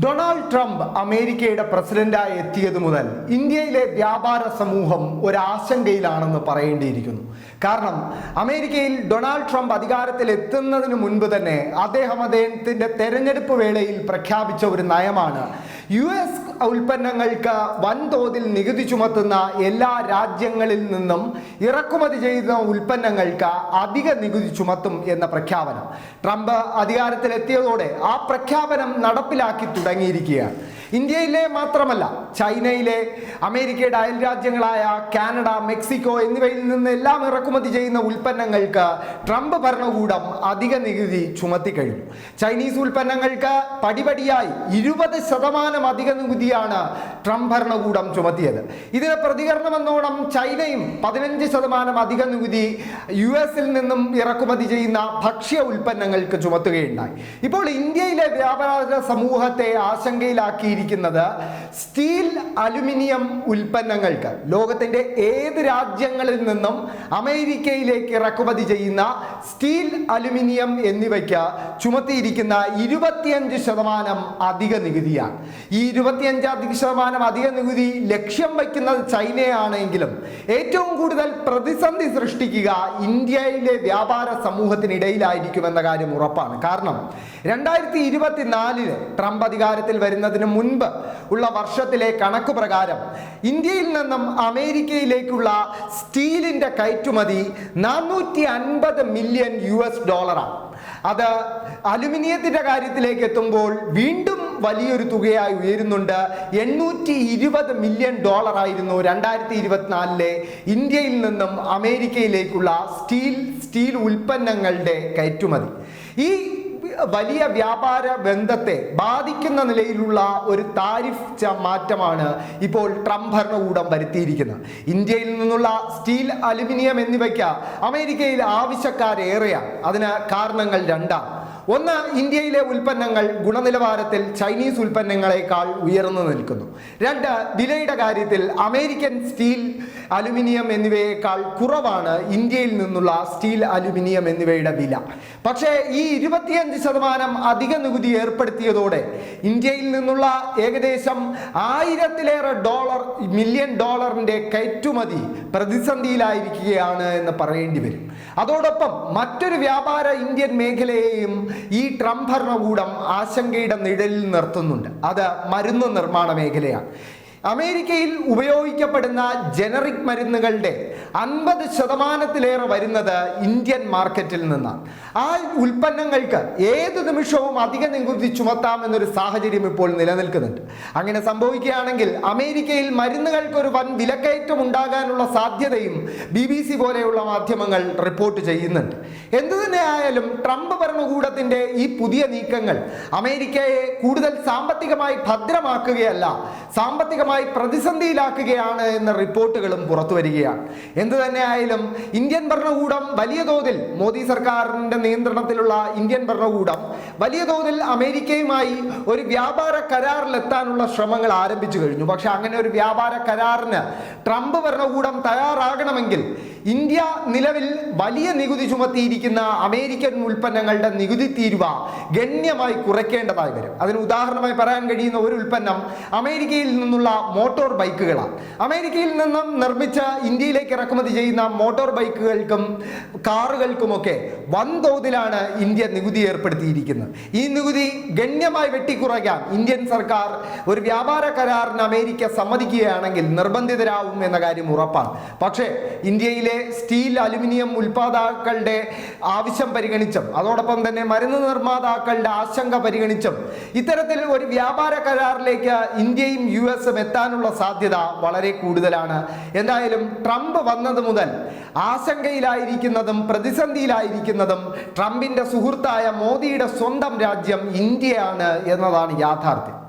Donald Trump അമേരിക്കയുടെ പ്രസിഡന്റായി എത്തിയത് മുതൽ ഇന്ത്യയിലെ വ്യാപാര സമൂഹം ഒരാശങ്കയിലാണെന്ന് പറയേണ്ടിയിരിക്കുന്നു. കാരണം അമേരിക്കയിൽ ഡൊണാൾഡ് ട്രംപ് അധികാരത്തിൽ എത്തുന്നതിന് മുൻപ് തന്നെ അദ്ദേഹം അദ്ദേഹത്തിന്റെ തെരഞ്ഞെടുപ്പ് വേളയിൽ പ്രഖ്യാപിച്ച ഒരു നയമാണ് യു എസ് ഉൽപ്പന്നങ്ങൾക്ക് വൻതോതിൽ നികുതി ചുമത്തുന്ന എല്ലാ രാജ്യങ്ങളിൽ നിന്നും ഇറക്കുമതി ചെയ്യുന്ന ഉൽപ്പന്നങ്ങൾക്ക് അധിക നികുതി ചുമത്തും എന്ന പ്രഖ്യാപനം. ട്രംപ് അധികാരത്തിലെത്തിയതോടെ ആ പ്രഖ്യാപനം നടപ്പിലാക്കി തുടങ്ങിയിരിക്കുകയാണ്. ഇന്ത്യയിലെ മാത്രമല്ല ചൈനയിലെ അമേരിക്കയുടെ അയൽ രാജ്യങ്ങളായ കാനഡ മെക്സിക്കോ എന്നിവയിൽ നിന്ന് എല്ലാം ഇറക്കുമതി ചെയ്യുന്ന ഉൽപ്പന്നങ്ങൾക്ക് ട്രംപ് ഭരണകൂടം അധിക നികുതി ചുമത്തി കഴിഞ്ഞു. ചൈനീസ് ഉൽപ്പന്നങ്ങൾക്ക് പടിപടിയായി ഇരുപത് ശതമാനം അധിക നികുതിയാണ് ട്രംപ് ഭരണകൂടം ചുമത്തിയത്. ഇതിന് പ്രതികരണമെന്നോണം ചൈനയും. പതിനഞ്ച് ശതമാനം അധിക നികുതി യു എസിൽ നിന്നും ഇറക്കുമതി ചെയ്യുന്ന ഭക്ഷ്യ ഉൽപ്പന്നങ്ങൾക്ക് ചുമത്തുകയുണ്ടായി. ഇപ്പോൾ ഇന്ത്യയിലെ വ്യാപാര സമൂഹത്തെ ആശങ്കയിലാക്കിയിരിക്കുന്നത് സ്റ്റീൽ അലുമിനിയം ഉൽപ്പന്നങ്ങൾക്ക്. ലോകത്തിന്റെ ഏത് രാജ്യങ്ങളിൽ നിന്നും അമേരിക്കയിലേക്ക് ഇറക്കുമതി ചെയ്യുന്ന സ്റ്റീൽ അലുമിനിയം എന്നിവയ്ക്ക് ചുമത്തിയിരിക്കുന്ന ഇരുപത്തിയഞ്ച് ശതമാനം അധിക നികുതിയാണ്. ഈ ഇരുപത്തിയഞ്ച് അധിക ശതമാനം അധിക നികുതി ലക്ഷ്യം വയ്ക്കുന്നത് ചൈനയാണെങ്കിലും ഏറ്റവും കൂടുതൽ പ്രതിസന്ധി സൃഷ്ടിക്കുക ഇന്ത്യയിലെ വ്യാപാര സമൂഹത്തിനിടയിലായിരിക്കുമെന്ന കാര്യം ഉറപ്പാണ്. കാരണം രണ്ടായിരത്തി ഇരുപത്തിനാലിൽ ട്രംപ് അധികാരത്തിൽ വരുന്നതിന് മുൻപ് ഉള്ള വർഷത്തിലെ കണക്ക് പ്രകാരം ഇന്ത്യയിൽ നിന്നും അമേരിക്കയിലേക്കുള്ള സ്റ്റീലിന്റെ കയറ്റുമതി നാനൂറ്റി അൻപത് മില്യൺ യു എസ് ഡോളറാണ്. അത് അലുമിനിയത്തിന്റെ കാര്യത്തിലേക്ക് എത്തുമ്പോൾ വീണ്ടും വലിയൊരു തുകയായി ഉയരുന്നുണ്ട്. എണ്ണൂറ്റി ഇരുപത് മില്യൺ ഡോളർ ആയിരുന്നു രണ്ടായിരത്തി ഇരുപത്തിനാലിലെ ഇന്ത്യയിൽ നിന്നും അമേരിക്കയിലേക്കുള്ള സ്റ്റീൽ സ്റ്റീൽ ഉൽപ്പന്നങ്ങളുടെ കയറ്റുമതി. ഈ വലിയ വ്യാപാര ബന്ധത്തെ ബാധിക്കുന്ന നിലയിലുള്ള ഒരു താരിഫ് മാറ്റമാണ് ഇപ്പോൾ ട്രംപ് ഭരണകൂടം വരുത്തിയിരിക്കുന്നത്. ഇന്ത്യയിൽ നിന്നുള്ള സ്റ്റീൽ അലുമിനിയം എന്നിവയ്ക്ക് അമേരിക്കയിൽ ആവശ്യക്കാരേറെയാണ്. അതിന് കാരണങ്ങൾ രണ്ടാണ്. ഒന്ന് ഇന്ത്യയിലെ ഉൽപ്പന്നങ്ങൾ ഗുണനിലവാരത്തിൽ ചൈനീസ് ഉൽപ്പന്നങ്ങളെക്കാൾ ഉയർന്നു നിൽക്കുന്നു. രണ്ട് വിലയുടെ കാര്യത്തിൽ അമേരിക്കൻ സ്റ്റീൽ അലുമിനിയം എന്നിവയേക്കാൾ കുറവാണ് ഇന്ത്യയിൽ നിന്നുള്ള സ്റ്റീൽ അലുമിനിയം എന്നിവയുടെ വില. പക്ഷേ ഈ ഇരുപത്തിയഞ്ച് ശതമാനം അധിക നികുതി ഏർപ്പെടുത്തിയതോടെ ഇന്ത്യയിൽ നിന്നുള്ള ഏകദേശം ആയിരത്തിലേറെ ഡോളർ മില്യൺ ഡോളറിന്റെ കയറ്റുമതി പ്രതിസന്ധിയിലായിരിക്കുകയാണ് എന്ന് പറയേണ്ടി വരും. അതോടൊപ്പം മറ്റൊരു വ്യാപാര ഇന്ത്യൻ മേഖലയെയും ഈ ട്രംപ് ഭരണകൂടം ആശങ്കയുടെ നിഴലിൽ നിർത്തുന്നുണ്ട്. അത് മരുന്ന് നിർമ്മാണ മേഖലയാണ്. അമേരിക്കയിൽ ഉപയോഗിക്കപ്പെടുന്ന ജനറിക് മരുന്നുകളുടെ അൻപത് ശതമാനത്തിലേറെ വരുന്നത് ഇന്ത്യൻ മാർക്കറ്റിൽ നിന്നാണ്. ആ ഉൽപ്പന്നങ്ങൾക്ക് ഏത് നിമിഷവും അധിക നികുതി ചുമത്താമെന്നൊരു സാഹചര്യം ഇപ്പോൾ നിലനിൽക്കുന്നുണ്ട്. അങ്ങനെ സംഭവിക്കുകയാണെങ്കിൽ അമേരിക്കയിൽ മരുന്നുകൾക്ക് ഒരു വൻ വിലക്കയറ്റം ഉണ്ടാകാനുള്ള സാധ്യതയും ബി ബി സി പോലെയുള്ള മാധ്യമങ്ങൾ റിപ്പോർട്ട് ചെയ്യുന്നുണ്ട്. എന്തു തന്നെയായാലും ട്രംപ് ഭരണകൂടത്തിന്റെ ഈ പുതിയ നീക്കങ്ങൾ അമേരിക്കയെ കൂടുതൽ സാമ്പത്തികമായി ഭദ്രമാക്കുകയല്ല സാമ്പത്തികമായി പ്രതിസന്ധിയിലാക്കുകയാണ് എന്ന റിപ്പോർട്ടുകളും പുറത്തു വരികയാണ്. എന്തു തന്നെയായാലും ഇന്ത്യൻ ഭരണകൂടം വലിയ തോതിൽ മോദി സർക്കാരിന്റെ നിയന്ത്രണത്തിലുള്ള ഇന്ത്യൻ ഭരണകൂടം വലിയ തോതിൽ അമേരിക്കയുമായി ഒരു വ്യാപാര കരാറിലെത്താനുള്ള ശ്രമങ്ങൾ ആരംഭിച്ചു കഴിഞ്ഞു. പക്ഷെ അങ്ങനെ ഒരു വ്യാപാര കരാറിന് ട്രംപ് ഭരണകൂടം തയ്യാറാകണമെങ്കിൽ ഇന്ത്യ നിലവിൽ വലിയ നികുതി ചുമത്തിയിരിക്കുന്ന അമേരിക്കൻ ഉൽപ്പന്നങ്ങളുടെ നികുതി തീരുവ ഗണ്യമായി കുറയ്ക്കേണ്ടതായി വരും. അതിന് ഉദാഹരണമായി പറയാൻ കഴിയുന്ന ഒരു ഉൽപ്പന്നം അമേരിക്കയിൽ നിന്നുള്ള മോട്ടോർ ബൈക്കുകളാണ്. അമേരിക്കയിൽ നിന്നും നിർമ്മിച്ച ഇന്ത്യയിലേക്ക് ഇറക്കുമതി ചെയ്യുന്ന മോട്ടോർ ബൈക്കുകൾക്കും കാറുകൾക്കുമൊക്കെ വൻതോതിലാണ് ഇന്ത്യ നികുതി ഏർപ്പെടുത്തിയിരിക്കുന്നത്. ഈ നികുതി ഗണ്യമായി വെട്ടിക്കുറയ്ക്കാൻ ഇന്ത്യൻ സർക്കാർ ഒരു വ്യാപാര കരാറിന് അമേരിക്ക സമ്മതിക്കുകയാണെങ്കിൽ നിർബന്ധിതരാകും എന്ന കാര്യം ഉറപ്പാണ്. പക്ഷേ ഇന്ത്യയിലെ സ്റ്റീൽ അലുമിനിയം ഉൽപാദാക്കളുടെ ആവശ്യം പരിഗണിച്ചും അതോടൊപ്പം തന്നെ മരുന്ന് നിർമ്മാതാക്കളുടെ ആശങ്ക പരിഗണിച്ചും ഇത്തരത്തിൽ ഒരു വ്യാപാര കരാറിലേക്ക് ഇന്ത്യയും യു എസും എത്താനുള്ള സാധ്യത വളരെ കൂടുതലാണ്. എന്തായാലും ട്രംപ് വന്നത് മുതൽ ആശങ്കയിലായിരിക്കുന്നതും പ്രതിസന്ധിയിലായിരിക്കുന്നതും ട്രംപിന്റെ സുഹൃത്തായ മോദിയുടെ സ്വന്തം രാജ്യം ഇന്ത്യയാണ് എന്നതാണ് യാഥാർത്ഥ്യം.